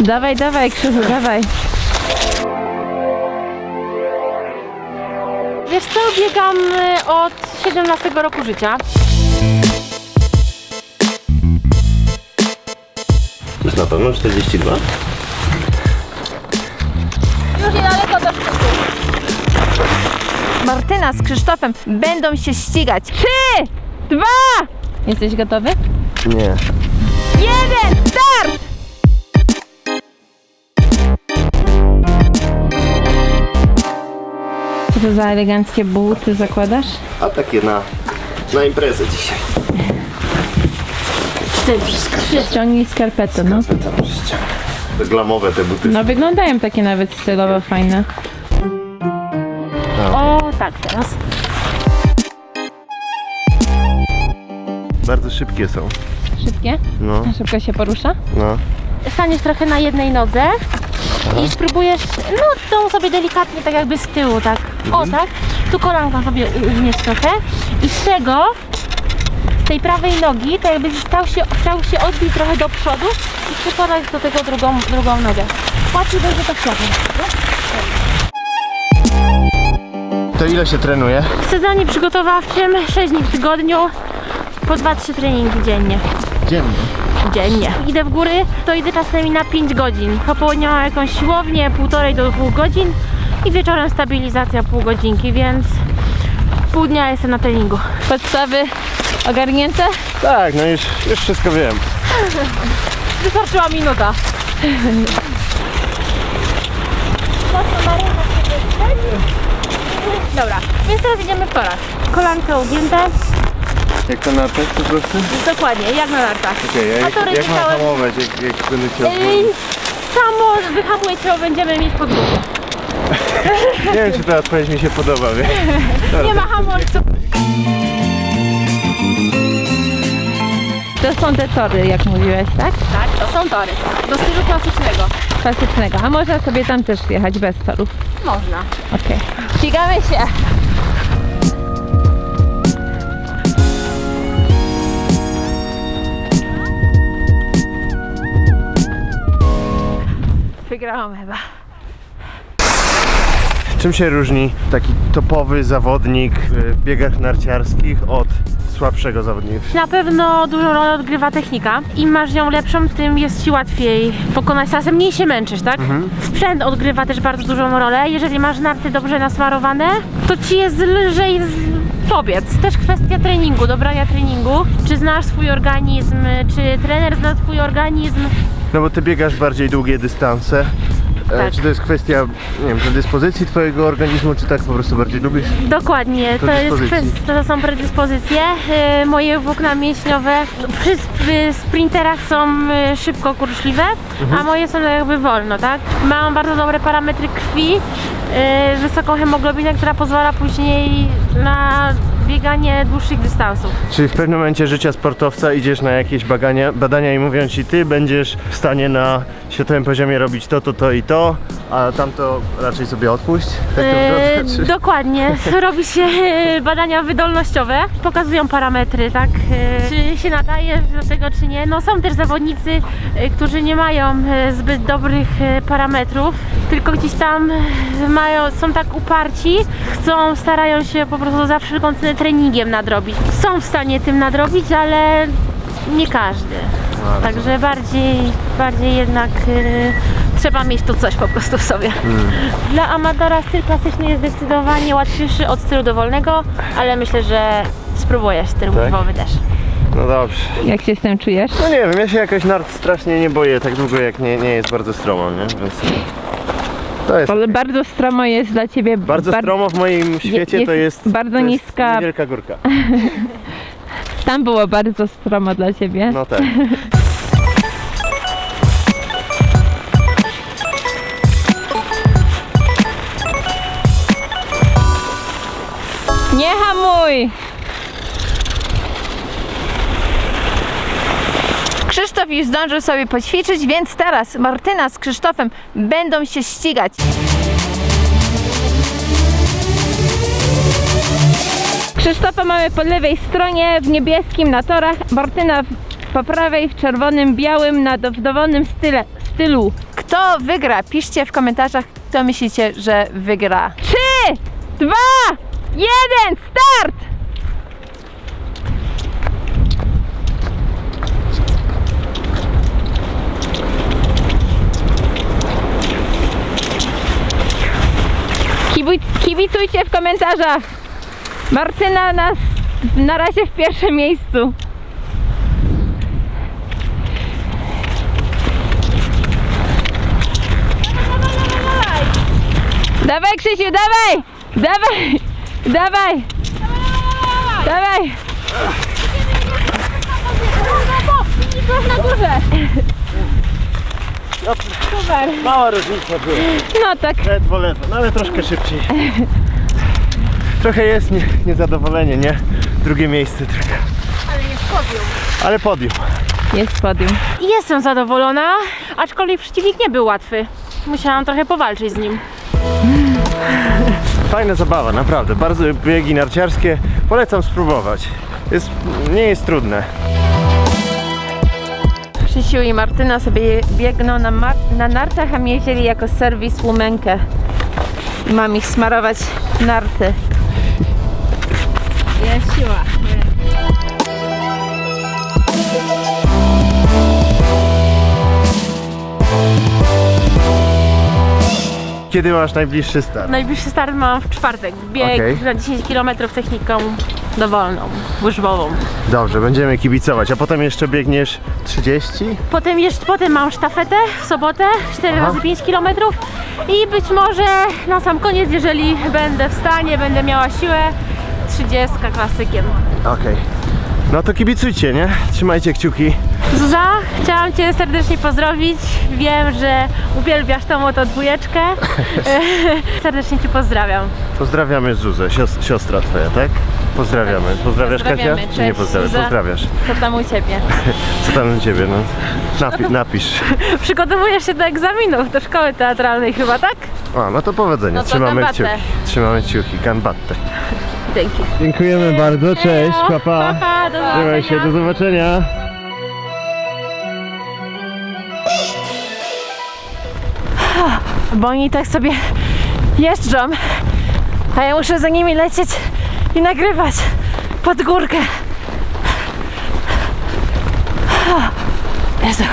Dawaj, dawaj, Krzychu, dawaj. Wiesz co, biegam y, od 17 roku życia. To jest na pewno 42? Już niedaleko do szczytu. Martyna z Krzysztofem będą się ścigać. Trzy, dwa. Jesteś gotowy? Nie. Jeden, Co to za eleganckie buty zakładasz? A takie na, na imprezę dzisiaj. Ściągnij skarpetę, no. Tam ściągnę. Te glamowe te buty. No wyglądają takie nawet stylowo fajne. O, tak, teraz. Bardzo szybkie są. Szybkie? No, Szybko się porusza? no. Staniesz trochę na jednej nodze i spróbujesz, no tą sobie delikatnie tak jakby z tyłu, tak. O, tak. Tu kolanką sobie ugniesz trochę i z tego, z tej prawej nogi, tak jakbyś stał się, chciał się odbić trochę do przodu i przykładać do tego drugą, drugą nogę. Łatwiej będzie to wsiadać. To ile się trenuje? W sezonie przygotowawczym 6 dni w tygodniu, po 2-3 treningi dziennie. Dziennie. Dziennie. Idę w góry, to idę czasami na 5 godzin. Po południu mam jakąś siłownię, półtorej do dwóch godzin i wieczorem stabilizacja pół godzinki, więc pół dnia jestem na treningu. Podstawy ogarnięte? Tak, no już, już wszystko wiem. Wystarczyła minuta. Dobra, więc teraz idziemy w torach. Kolanka ugięte, Jak to nartać po prostu? dokładnie, jak na nartach. Okej, A jak, jak mam widziałem- hamować, jak, jak będę chciał... Samo wyhamujecie, będziemy mieć pod górę. Nie wiem, czy ta odpowiedź mi się podoba, wie? Nie ma hamulców. To są te tory, jak mówiłeś, tak? Tak, to są tory. Do stylu klasycznego. Klasycznego. A można sobie tam też jechać bez torów. Można. Okej. Ścigamy się! Wygrałam chyba. Czym się różni taki topowy zawodnik w biegach narciarskich od słabszego zawodnika? Na pewno dużą rolę odgrywa technika. Im masz ją lepszą, tym jest ci łatwiej pokonać trasę. Mniej się męczysz, tak? Sprzęt odgrywa też bardzo dużą rolę. Jeżeli masz narty dobrze nasmarowane, to ci jest lżej z- pobiec. Też kwestia treningu, dobrania treningu. Czy znasz swój organizm, czy trener zna twój organizm. No bo ty biegasz bardziej długie dystanse. E, Tak. Czy to jest kwestia, nie wiem, predyspozycji twojego organizmu, czy tak po prostu bardziej lubisz? Dokładnie, to, jest Predyspozycji. kwestia, to są predyspozycje. Yy, moje włókna mięśniowe przy sp- sprinterach są y, szybko kurczliwe, a moje są jakby wolno, tak? Mam bardzo dobre parametry krwi, wysoką hemoglobinę, która pozwala później na bieganie dłuższych dystansów. Czyli w pewnym momencie życia sportowca idziesz na jakieś bagania, badania i mówią ci, ty będziesz w stanie na światowym poziomie robić to, to, to i to, a tamto raczej sobie odpuść? Tak to wygląda? Czy... dokładnie, robi się yy, badania wydolnościowe, pokazują parametry, tak, yy, czy się nadaje do tego, czy nie. No są też zawodnicy, yy, którzy nie mają zbyt dobrych parametrów, tylko gdzieś tam mają, są tak uparci, chcą, starają się po prostu za wszelką cenę treningiem nadrobić. Są w stanie tym nadrobić, ale nie każdy. Także bardziej, bardziej jednak yy, trzeba mieć tu coś po prostu w sobie. Dla amatora styl klasyczny jest zdecydowanie łatwiejszy od stylu dowolnego, ale myślę, że spróbujesz styl Tak? też. No dobrze. Jak się z tym czujesz? No nie wiem, ja się jakoś nart strasznie nie boję tak długo jak nie, nie jest bardzo stromo, nie? Więc to jest Ale bardzo stromo jest dla ciebie. bardzo bar- stromo w moim świecie jest to jest bardzo to jest niska- niewielka górka. Tam było bardzo stromo dla ciebie. No tak. Nie hamuj! Krzysztof już zdążył sobie poćwiczyć, więc teraz Martyna z Krzysztofem będą się ścigać. Krzysztofa mamy po lewej stronie w niebieskim na torach, Martyna po prawej w czerwonym, białym na dowolnym style, stylu Kto wygra? Piszcie w komentarzach, kto myślicie, że wygra. 3, 2, 1, start! Kibicujcie w komentarzach. Martyna nas na razie w pierwszym miejscu. Dawaj Krzysiu! Dawaj! Dawaj! Dawaj! na górze! Super! Mała różnica była. No tak. Ledwo, ledwo, no ale troszkę szybciej. Trochę jest nie, niezadowolenie, nie? Drugie miejsce tylko. Ale jest podium. Ale podium. Jest podium. I Jestem zadowolona, aczkolwiek przeciwnik nie był łatwy. Musiałam trochę powalczyć z nim. Fajna zabawa, naprawdę. Bardzo biegi narciarskie. Polecam spróbować. Jest, nie jest trudne. Krzysiu i Martyna sobie biegną na, na nartach, a mnie wzięli jako serwis łumenkę. Mam ich smarować narty. Jest siła. Kiedy masz najbliższy start? Najbliższy start mam w czwartek. Bieg Okej. na 10 km techniką dowolną, łyżwową. Dobrze, będziemy kibicować. A potem jeszcze biegniesz 30? Potem jeszcze potem mam sztafetę w sobotę, 4 Aha. razy 5 km i być może na sam koniec, jeżeli będę w stanie, będę miała siłę, 30 klasykiem. Okej. No to kibicujcie, nie? Trzymajcie kciuki. Zuza, chciałam Cię serdecznie pozdrowić. Wiem, że uwielbiasz tą oto dwójeczkę. serdecznie Cię pozdrawiam. Pozdrawiamy Zuzę, sios- siostra twoja, tak? Pozdrawiamy. Pozdrawiasz Pozdrawiamy. Kasia? Czy nie Cześć, pozdrawiasz? Zuza. Pozdrawiasz. Co tam u Ciebie? Co tam u ciebie, no? Napi- napisz. Przygotowujesz się do egzaminów do szkoły teatralnej chyba, tak? A, no to powodzenia. No to Trzymamy gambatte. kciuki. Trzymamy kciuki. Ganbatte. Dzięki. Dziękujemy bardzo. Cześć. Pa, pa. Pa, do Trzymaj się. Do zobaczenia. Bo oni tak sobie jeżdżą, a ja muszę za nimi lecieć i nagrywać pod górkę. Jezu.